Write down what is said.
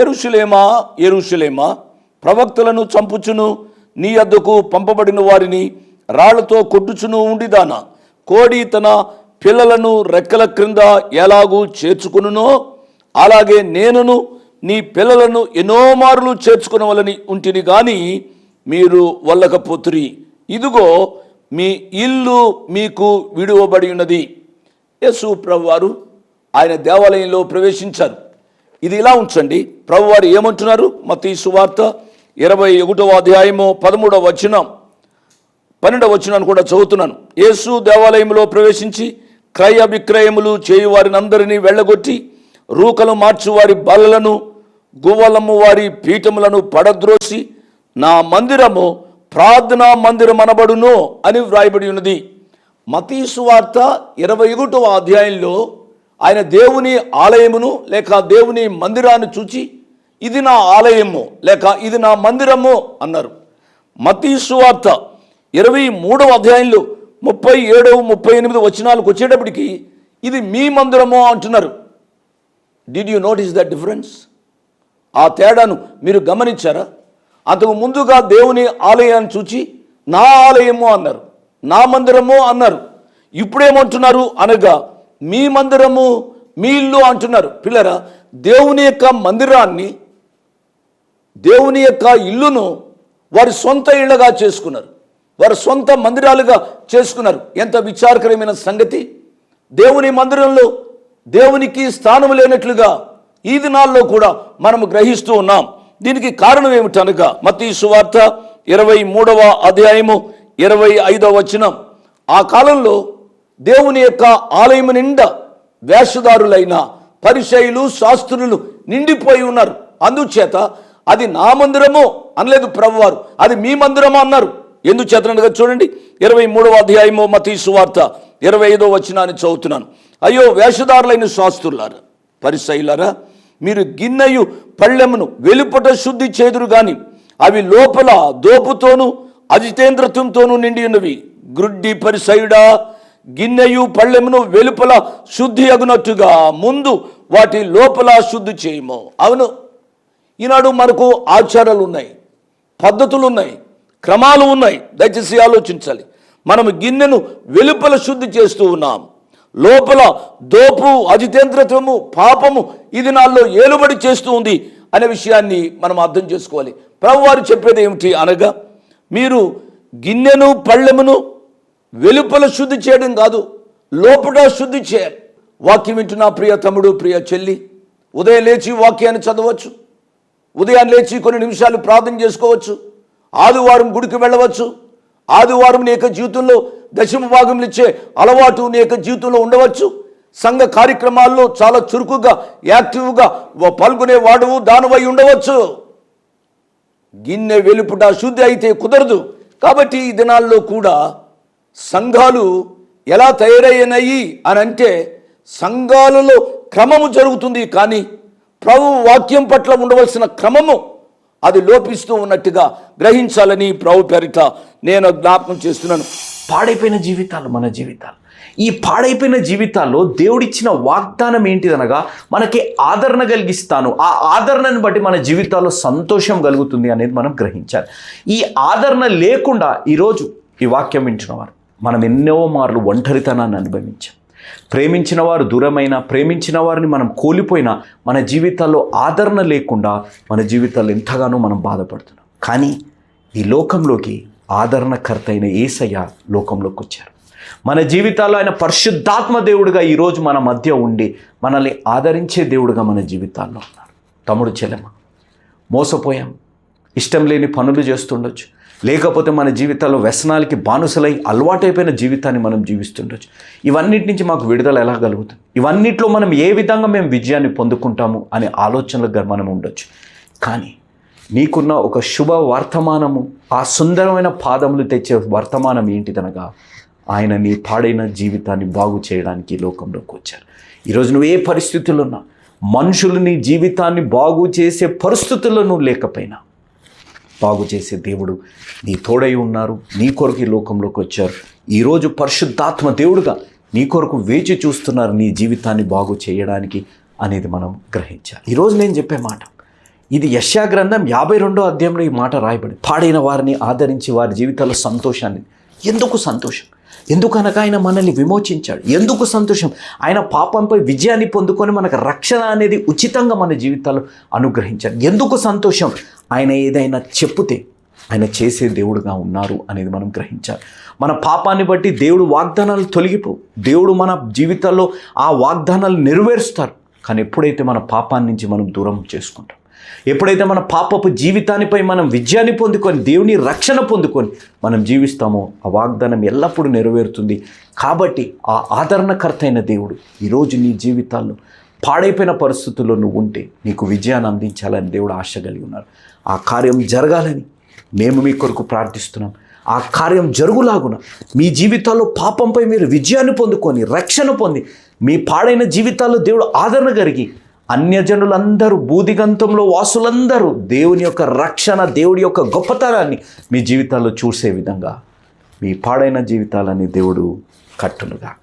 ఎరుషులేమా ఎరుషులేమా ప్రవక్తలను చంపుచును నీ అద్దకు పంపబడిన వారిని రాళ్ళతో కొట్టుచును ఉండిదానా. కోడి తన పిల్లలను రెక్కల క్రింద ఎలాగూ చేర్చుకునునో అలాగే నేనును నీ పిల్లలను ఎన్నో మారులు చేర్చుకునవలని ఉంటిని గాని మీరు వల్లకపోతురి. ఇదిగో మీ ఇల్లు మీకు విడువబడి ఉన్నది యేసు ప్రభు వారు ఆయన దేవాలయంలో ప్రవేశించారు. ఇది ఇలా ఉంచండి. ప్రభు వారు ఏమంటున్నారు? మతీ సువార్త ఇరవై ఒకటవ అధ్యాయము పదమూడవ వచనం. పన్నెండవ వచనాన్ని కూడా చదువుతున్నాను. యేసు దేవాలయంలో ప్రవేశించి క్రయ విక్రయములు చేయువారిని అందరినీ వెళ్ళగొట్టి రూకలు మార్చువారి బలలను బల్లలను గువ్వలము వారి పీఠములను పడద్రోసి నా మందిరము ప్రార్థనా మందిరం అనబడును అని వ్రాయబడి ఉన్నది. మతీసు వార్త ఇరవై ఒకటవ అధ్యాయంలో ఆయన దేవుని ఆలయమును లేక దేవుని మందిరాన్ని చూచి ఇది నా ఆలయము లేక ఇది నా మందిరము అన్నారు. మతీసువార్త ఇరవై మూడవ అధ్యాయంలో ముప్పై ఏడవ ముప్పై ఎనిమిది వచనాలకు వచ్చేటప్పటికి ఇది మీ మందిరము అంటున్నారు. Did you notice the difference ఆ తేడాను మీరు గమనించారా? అంతకు ముందుగా దేవుని ఆలయాన్ని చూచి నా ఆలయము అన్నారు. నా మందిరము అన్నారు. ఇప్పుడేమంటున్నారు? అనగా మీ మందిరము మీ ఇల్లు అంటున్నారు. పిల్లరా దేవుని యొక్క మందిరాన్ని దేవుని యొక్క ఇల్లును వారి సొంత ఇళ్ళగా చేసుకున్నారు. వారి సొంత మందిరాలుగా చేసుకున్నారు. ఎంత విచారకరమైన సంగతి. దేవుని మందిరంలో దేవునికి స్థానం లేనట్లుగా ఈ దినాల్లో కూడా మనము గ్రహిస్తూ ఉన్నాం. దీనికి కారణం ఏమిటనగా మతీ సువార్త ఇరవై మూడవ అధ్యాయము ఇరవై ఐదవ వచనం. ఆ కాలంలో దేవుని యొక్క ఆలయం నిండా వేషధారులైన పరిశైలు శాస్త్రులు నిండిపోయి ఉన్నారు. అందుచేత అది నా మందిరము అనలేదు ప్రభువారు అది మీ మందిరము అన్నారు. ఎందుచేతనగా చూడండి ఇరవై మూడవ అధ్యాయమో మతీసు వార్త ఇరవై ఐదో వచ్చినాన్ని చదువుతున్నాను. అయ్యో వేషధారులైన శాస్త్రులారా పరిశైలారా మీరు గిన్నెయు పళ్ళెమును వెలుపట శుద్ధి చేదురు గాని అవి లోపల దోపుతోనూ అజితేంద్రత్వంతోనూ నిండి ఉన్నవి. గ్రుడ్డి పరిసయుడా గిన్నెయు పళ్ళెమును వెలుపల శుద్ధి అగునట్టుగా ముందు వాటి లోపల శుద్ధి చేయము. అవును. ఈనాడు మనకు ఆచారాలు ఉన్నాయి పద్ధతులు ఉన్నాయి క్రమాలు ఉన్నాయి. దయచేసి ఆలోచించాలి. మనం గిన్నెను వెలుపల శుద్ధి చేస్తూ ఉన్నాం. లోపల దోపు అజితేంద్రత్వము పాపము ఇది నాలో ఏలుబడి చేస్తూ ఉంది అనే విషయాన్ని మనం అర్థం చేసుకోవాలి. ప్రభువారు చెప్పేది ఏమిటి అనగా మీరు గిన్నెను పళ్ళెమును వెలుపల శుద్ధి చేయడం కాదు లోపల శుద్ధి చేయాలి వాక్యం వింటున్న ప్రియ తమ్ముడు ప్రియ చెల్లి ఉదయం లేచి వాక్యాన్ని చదవచ్చు ఉదయం లేచి కొన్ని నిమిషాలు ప్రార్థన చేసుకోవచ్చు ఆదివారం గుడికి వెళ్ళవచ్చు ఆదివారం నీ యొక్క జీవితంలో దశమ భాగంలో ఇచ్చే అలవాటు నీ యొక్క జీవితంలో ఉండవచ్చు సంఘ కార్యక్రమాల్లో చాలా చురుకుగా యాక్టివ్గా పాల్గొనే వాడువు దానవై ఉండవచ్చు. గిన్నె వెలుపుట శుద్ధి అయితే కుదరదు కాబట్టి ఈ దినాల్లో కూడా సంఘాలు ఎలా తయారయ్యాయి అని అంటే సంఘాలలో క్రమము జరుగుతుంది కానీ ప్రభు వాక్యం పట్ల ఉండవలసిన క్రమము అది లోపిస్తూ ఉన్నట్టుగా గ్రహించాలని ప్రభు పేరిట నేను జ్ఞాపకం చేస్తున్నాను. పాడైపోయిన జీవితాలు మన జీవితాలు. ఈ పాడైపోయిన జీవితాల్లో దేవుడిచ్చిన వాగ్దానం ఏంటిదనగా మనకి ఆదరణ కలిగిస్తాను. ఆ ఆదరణను బట్టి మన జీవితాల్లో సంతోషం కలుగుతుంది అనేది మనం గ్రహించాలి. ఈ ఆదరణ లేకుండా ఈరోజు ఈ వాక్యం వింటున్నవారు మనం ఎన్నో మార్లు ఒంటరితనాన్ని అనుభవించాం. ప్రేమించిన వారు దూరమైన ప్రేమించిన వారిని మనం కోల్పోయినా మన జీవితాల్లో ఆదరణ లేకుండా మన జీవితాల్లో ఎంతగానో మనం బాధపడుతున్నాం. కానీ ఈ లోకంలోకి ఆదరణకర్త అయిన ఏసయ్య లోకంలోకి వచ్చారు. మన జీవితాల్లో ఆయన పరిశుద్ధాత్మ దేవుడిగా ఈరోజు మన మధ్య ఉండి మనల్ని ఆదరించే దేవుడుగా మన జీవితాల్లో ఉన్నారు. తమ్ముడు చెల్లెమ మోసపోయాం. ఇష్టం లేని పనులు చేస్తుండొచ్చు. లేకపోతే మన జీవితాల్లో వ్యసనాలకి బానుసలై అలవాటైపోయిన జీవితాన్ని మనం జీవిస్తుండొచ్చు. ఇవన్నిటి నుంచి మాకు విడుదల ఎలా కలుగుతుంది? ఇవన్నిట్లో మనం ఏ విధంగా మేము విజయాన్ని పొందుకుంటాము అనే ఆలోచనలకు మనం ఉండొచ్చు. కానీ నీకున్న ఒక శుభ వర్తమానము ఆ సుందరమైన పాదములు తెచ్చే వర్తమానం ఏంటిదనగా ఆయన నీ పాడైన జీవితాన్ని బాగు చేయడానికి లోకంలోకి వచ్చారు. ఈరోజు నువ్వు ఏ పరిస్థితుల్లో ఉన్నా మనుషులు నీ జీవితాన్ని బాగు చేసే పరిస్థితుల్లో నువ్వు లేకపోయినా బాగు చేసే దేవుడు నీ తోడై ఉన్నారు నీ కొరకు ఈ లోకంలోకి వచ్చారు. ఈరోజు పరిశుద్ధాత్మ దేవుడుగా నీ కొరకు వేచి చూస్తున్నారు నీ జీవితాన్ని బాగు చేయడానికి అనేది మనం గ్రహించాలి. ఈరోజు నేను చెప్పే మాట ఇది యశ్యా గ్రంథం యాభై రెండో అధ్యాయంలో ఈ మాట రాయబడి పాడైన వారిని ఆదరించి వారి జీవితాల్లో సంతోషాన్ని. ఎందుకు సంతోషం? ఎందుకనగా ఆయన మనల్ని విమోచించాడు? ఎందుకు సంతోషం? ఆయన పాపంపై విజయాన్ని పొందుకొని మనకు రక్షణ అనేది ఉచితంగా మన జీవితాల్లో అనుగ్రహించాడు. ఎందుకు సంతోషం? ఆయన ఏదైనా చెప్తే ఆయన చేసే దేవుడుగా ఉన్నారు అనేది మనం గ్రహించాలి. మన పాపాన్ని బట్టి దేవుడు వాగ్దానాలు తొలగిపోవు. దేవుడు మన జీవితాల్లో ఆ వాగ్దానాలు నెరవేరుస్తారు. కానీ ఎప్పుడైతే మన పాపాన్ని నుంచి మనం దూరం చేసుకుంటాం ఎప్పుడైతే మన పాపపు జీవితానిపై మనం విజయాన్ని పొందుకొని దేవుని రక్షణ పొందుకొని మనం జీవిస్తామో ఆ వాగ్దానం ఎల్లప్పుడూ నెరవేరుతుంది. కాబట్టి ఆ ఆదరణకర్త అయిన దేవుడు ఈరోజు నీ జీవితాల్లో పాడైపోయిన పరిస్థితుల్లో నువ్వు ఉంటే నీకు విజయాన్ని అందించాలని దేవుడు ఆశ కలిగి ఉన్నారు ఆ కార్యం జరగాలని మేము మీ కొరకు ప్రార్థిస్తున్నాం. ఆ కార్యం జరుగులాగున మీ జీవితాల్లో పాపంపై మీరు విజయాన్ని పొందుకొని రక్షణ పొంది మీ పాడైన జీవితాల్లో దేవుడు ఆదరణ కలిగి అన్యజనులందరూ బూదిగంతంలో వాసులందరూ దేవుని యొక్క రక్షణ దేవుడి యొక్క గొప్పతనాన్ని మీ జీవితాల్లో చూసే విధంగా మీ పాడైన జీవితాలని దేవుడు కట్టునుగాక.